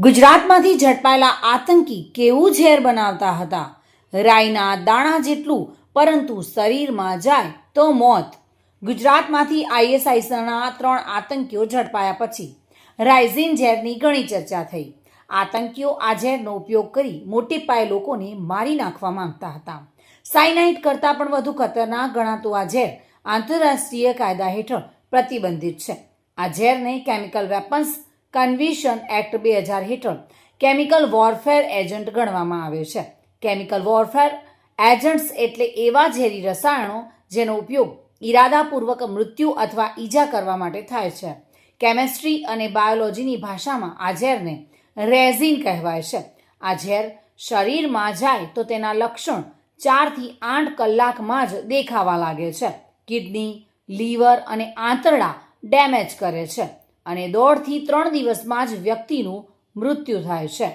ગુજરાતમાંથી ઝડપાયેલા આતંકી કેવું ઝેર બનાવતા હતા? રાઈના દાણા જેટલું, પરંતુ શરીરમાં જાય તો મોત. ગુજરાતમાંથી આઈએસઆઈસના ત્રણ આતંકીઓ ઝડપાયા પછી રાઇઝિન ઝેરની ઘણી ચર્ચા થઈ. આતંકીઓ આ ઝેરનો ઉપયોગ કરી મોટી પાયે લોકોને મારી નાખવા માંગતા હતા. સાયનાઇટ કરતાં પણ વધુ ખતરનાક ગણાતું આ ઝેર આંતરરાષ્ટ્રીય કાયદા હેઠળ પ્રતિબંધિત છે. આ ઝેરને કેમિકલ વેપન્સ કન્વિશન એક્ટ બે હજાર હેઠળ કેમિકલ વોરફેર એજન્ટ ગણવામાં આવે છે. કેમિકલ વોરફેર એજન્ટ્સ એટલે એવા ઝેરી રસાયણો જેનો ઉપયોગ ઈરાદાપૂર્વક મૃત્યુ અથવા ઈજા કરવા માટે થાય છે. કેમેસ્ટ્રી અને બાયોલોજીની ભાષામાં આ ઝેરને રેઝિન કહેવાય છે. આ ઝેર શરીરમાં જાય તો તેના લક્ષણ ચારથી આઠ કલાકમાં જ દેખાવા લાગે છે. કિડની, લીવર અને આંતરડા ડેમેજ કરે છે. અને દોઢથી ત્રણ દિવસમાં જ વ્યક્તિનું મૃત્યુ થાય છે.